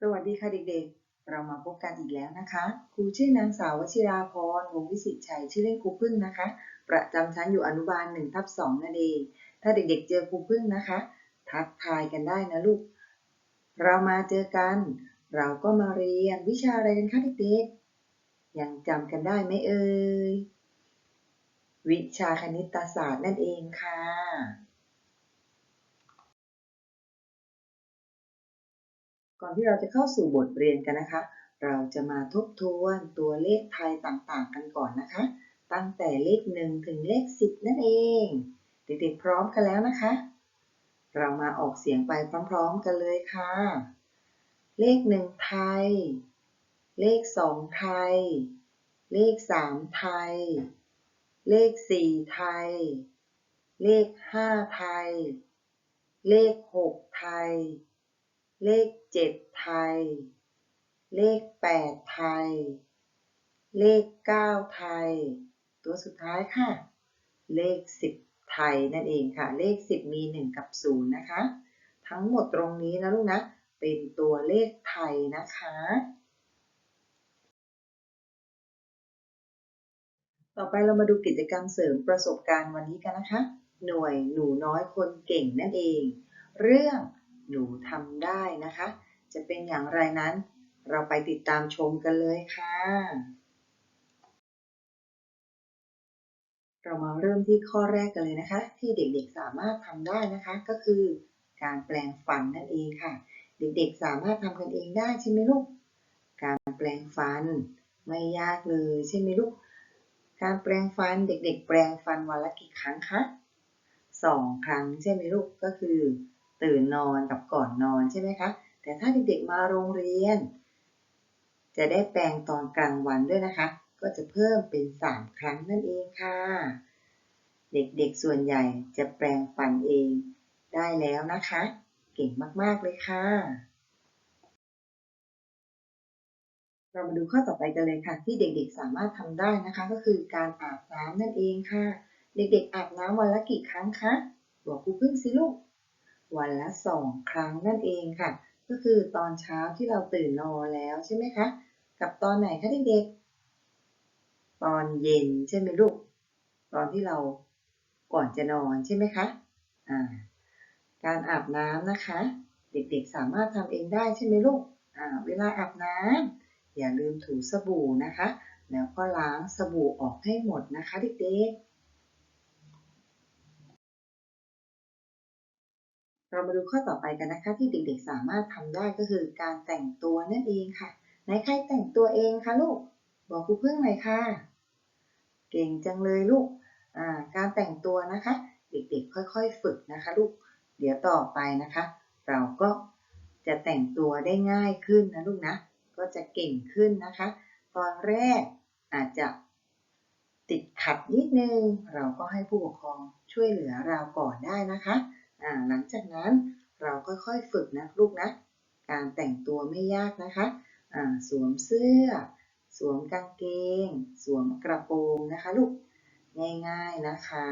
สวัสดีค่ะเด็กๆ เรามาพบกันอีกแล้วนะคะ ครูชื่อนางสาววชิราพรวงวิสิตชัย ชื่อเล่นครูพึ่งนะคะ ประจำชั้นอยู่อนุบาล1ทับ2นั่นเอง ถ้าเด็กๆ เจอครูพึ่งนะคะ ทักทายกันได้นะลูก เรามาเจอกัน เราก็มาเรียนวิชาอะไรกันคะเด็กๆ ยังจำกันได้ไหมเอ่ย วิชาคณิตศาสตร์นั่นเองค่ะ ก่อนที่เราจะเข้าสู่บทเรียนกันนะคะ เราจะมาทบทวนตัวเลขไทยต่างๆ กันก่อนนะคะ ตั้งแต่เลข 1 ถึงเลข 10 นั่นเอง เด็กๆพร้อมกันแล้วนะคะ เรามาออกเสียงไปพร้อมๆกันเลยค่ะ เลข 1 ไทย เลข 2 ไทย เลข 3 ไทย เลข 4 ไทย เลข 5 ไทย เลข 6 ไทย เลขเจ็ดไทย เลขแปดไทย เลขเก้าไทย ตัวสุดท้ายค่ะ เลขสิบไทยนั่นเองค่ะ เลขสิบมีหนึ่งกับศูนย์นะคะ ทั้งหมดตรงนี้นะลูกนะ เป็นตัวเลขไทยนะคะต่อไปเรามาดูกิจกรรมเสริมประสบการณ์วันนี้กันนะคะ หน่วยหนูน้อยคนเก่งนั่นเอง เรื่อง หนูทำได้นะคะ จะเป็นอย่างไรนั้น เราไปติดตามชมกันเลยค่ะ เรามาเริ่มที่ข้อแรกกันเลยนะคะ ที่เด็กๆสามารถทำได้นะคะ ก็คือการแปลงฟันนั่นเองค่ะ เด็กๆสามารถทำกันเองได้ใช่ไหมลูก การแปลงฟันไม่ยากเลยใช่ไหมลูก การแปลงฟันเด็ก ๆ แปลงฟันวันละกี่ครั้งคะสองครั้งใช่ไหมลูกก็คือ ตื่นนอนกับก่อนนอนใช่ไหมคะ แต่ถ้าเด็กๆมาโรงเรียน จะได้แปลงตอนกลางวันด้วยนะคะ ก็จะเพิ่มเป็น 3 ครั้งนั่นเองค่ะ เด็กๆส่วนใหญ่จะแปลงฟันเองได้แล้วนะคะ เก่งมากๆเลยค่ะ เรามาดูข้อต่อไปกันเลยค่ะ ที่เด็กๆสามารถทำได้นะคะ ก็คือการอาบน้ำนั่นเองค่ะ เด็กๆอาบน้ำวันละกี่ครั้งคะบอกครูพึ่งสิลูก วันละสองครั้งนั่นเองค่ะ ก็คือตอนเช้าที่เราตื่นนอนแล้วใช่ไหมคะ กับตอนไหนคะเด็กๆ ตอนเย็นใช่ไหมลูก ตอนที่เราก่อนจะนอนใช่ไหมคะอ่าการอาบน้ำนะคะ เด็กๆสามารถทำเองได้ใช่ไหมลูกอ่าเวลาอาบน้ำอย่าลืมถูสบู่นะคะ แล้วก็ล้างสบู่ออกให้หมดนะคะเด็กๆ เรามาดูข้อต่อไปกันนะคะ ที่เด็กๆสามารถทำได้ก็คือการแต่งตัวนั่นเองค่ะไหนใครแต่งตัวเองคะลูก บอกครูพึ่งหน่อยค่ะ เก่งจังเลยลูกการแต่งตัวนะคะ เด็กๆ ค่อยๆฝึกนะคะลูกเดี๋ยวต่อไปนะคะ เราก็จะแต่งตัวได้ง่ายขึ้นนะลูกนะ ก็จะเก่งขึ้นนะคะ ตอนแรกอาจจะติดขัดนิดนึง เราก็ให้ผู้ปกครองช่วยเหลือเราก่อนได้นะคะ หลังจากนั้นเราค่อยๆฝึกนะลูกนะ การแต่งตัวไม่ยากนะคะสวมเสื้อ สวมกางเกง สวมกระโปรงนะคะลูก ง่ายๆนะคะ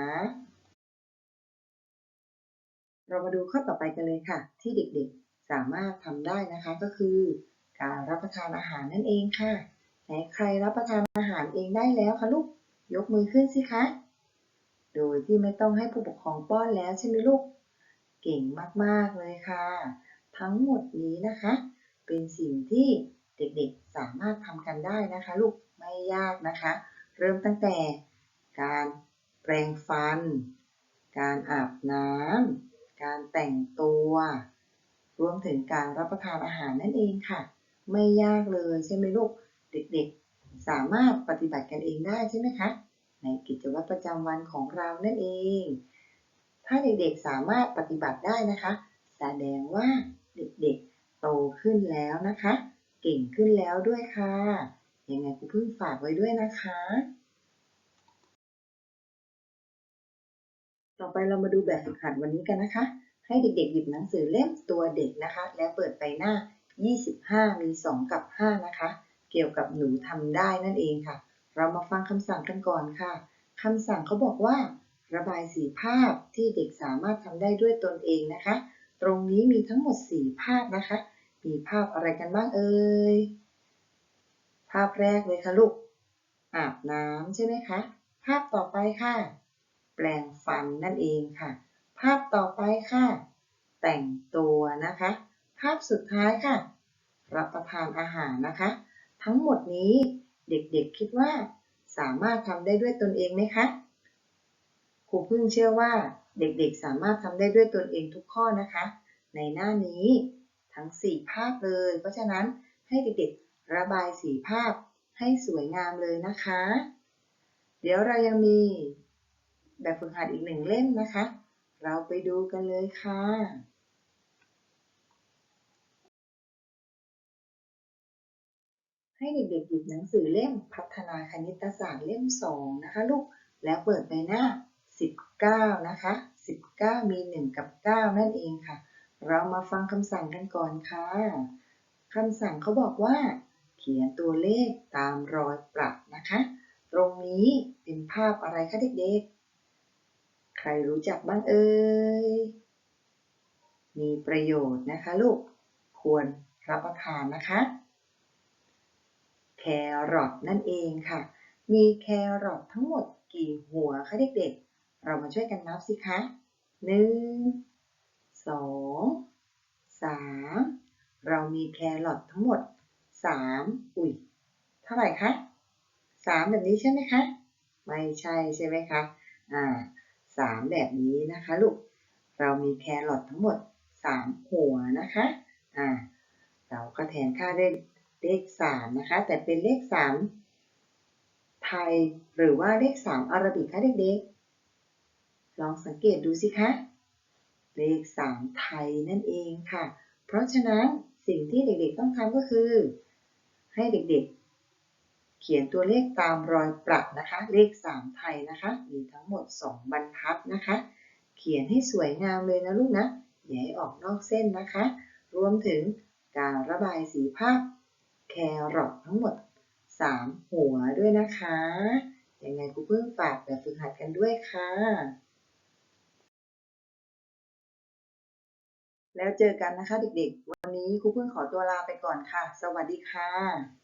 เรามาดูข้อต่อไปกันเลยค่ะ ที่เด็กๆสามารถทำได้นะคะก็คือ การรับประทานอาหารนั่นเองค่ะไหนใครรับประทานอาหารเองได้แล้วคะลูก ยกมือขึ้นสิคะ โดยที่ไม่ต้องให้ผู้ปกครองป้อนแล้วใช่ไหมลูก เก่งมากๆเลยค่ะ ทั้งหมดนี้นะคะ เป็นสิ่งที่เด็กๆสามารถทำกันได้นะคะ ลูกไม่ยากนะคะ เริ่มตั้งแต่การแปรงฟัน การอาบน้ำการแต่งตัว รวมถึงการรับประทานอาหารนั่นเองค่ะ ไม่ยากเลยใช่ไหมลูก เด็กๆ สามารถปฏิบัติกันเองได้ใช่ไหมคะ ในกิจวัตรประจำวันของเรานั่นเอง ถ้าเด็กๆสามารถปฏิบัติได้นะคะ แสดงว่าเด็กๆโตขึ้นแล้วนะคะ เก่งขึ้นแล้วด้วยค่ะ ยังไงครูพึ่งฝากไว้ด้วยนะคะ ต่อไปเรามาดูแบบฝึกหัดวันนี้กันนะคะ ให้เด็กๆหยิบหนังสือเล่มตัวเด็กนะคะ แล้วเปิดไปหน้า 25 มี 2 กับ 5 นะคะ เกี่ยวกับหนูทำได้นั่นเองค่ะ เรามาฟังคำสั่งกันก่อนค่ะคำสั่งเขาบอกว่า ระบายสีภาพที่เด็กสามารถทำได้ด้วยตนเองนะคะ ตรงนี้มีทั้งหมด 4 ภาพนะคะ มีภาพอะไรกันบ้างเอ่ย ภาพแรกเลยค่ะลูก อาบน้ำใช่ไหมคะ ภาพต่อไปค่ะ แปรงฟันนั่นเองค่ะ ภาพต่อไปค่ะ แต่งตัวนะคะ ภาพสุดท้ายค่ะ รับประทานอาหารนะคะ ทั้งหมดนี้เด็กๆคิดว่าสามารถทำได้ด้วยตนเองไหมคะ ครูพึ่งเชื่อว่าเด็กๆสามารถทำได้ด้วยตนเองทุกข้อนะคะ ในหน้านี้ทั้ง 4 ภาพเลย เพราะฉะนั้นให้เด็กๆระบายสีภาพให้สวยงามเลยนะคะ เดี๋ยวเรายังมีแบบฝึกหัดอีกหนึ่งเล่มนะคะ เราไปดูกันเลยค่ะให้เด็กๆหยิบหนังสือเล่มพัฒนาคณิตศาสตร์เล่ม 2 นะคะลูก แล้วเปิดไปหน้า 19 นะคะ 19 มี 1 กับ 9 นั่นเองค่ะ เรามาฟังคำสั่งกันก่อนค่ะคำสั่งเขาบอกว่า เขียนตัวเลขตามรอยปรับนะคะ ตรงนี้เป็นภาพอะไรคะเด็กๆ ใครรู้จักบ้างเอ่ย มีประโยชน์นะคะลูก ควรรับประทานนะคะ แครอทนั่นเองค่ะ มีแครอททั้งหมดกี่หัวคะเด็กๆ เรามาช่วยกันนับสิคะ หนึ่ง สอง สาม เรามีแครอททั้งหมดสามอุ้ย เท่าไหร่คะสามแบบนี้ใช่ไหมคะ ไม่ใช่ใช่ไหมคะ อ่าสามแบบนี้นะคะลูก เรามีแครอททั้งหมดสามหัวนะคะ อ่า เราก็แทนค่าด้วยเลขสามนะคะ แต่เป็นเลขสามไทยหรือว่าเลขสามอาราบิกคะเด็กๆ ลองสังเกตดูสิคะ เลขสามไทยนั่นเองค่ะ เพราะฉะนั้นสิ่งที่เด็กๆต้องทำก็คือ ให้เด็กๆ เขียนตัวเลขตามรอยปรับนะคะ เลขสามไทยนะคะ มีทั้งหมดสองบรรทัดนะคะ เขียนให้สวยงามเลยนะลูกนะ อย่าให้ออกนอกเส้นนะคะ รวมถึงการระบายสีภาพแครอททั้งหมด 3 หัวด้วยนะคะ ยังไงครูเพิ่งฝากแบบฝึกหัดกันด้วยค่ะ แล้วเจอกันนะคะเด็กๆ วันนี้ครูเพิ่งขอตัวลาไปก่อนค่ะ สวัสดีค่ะ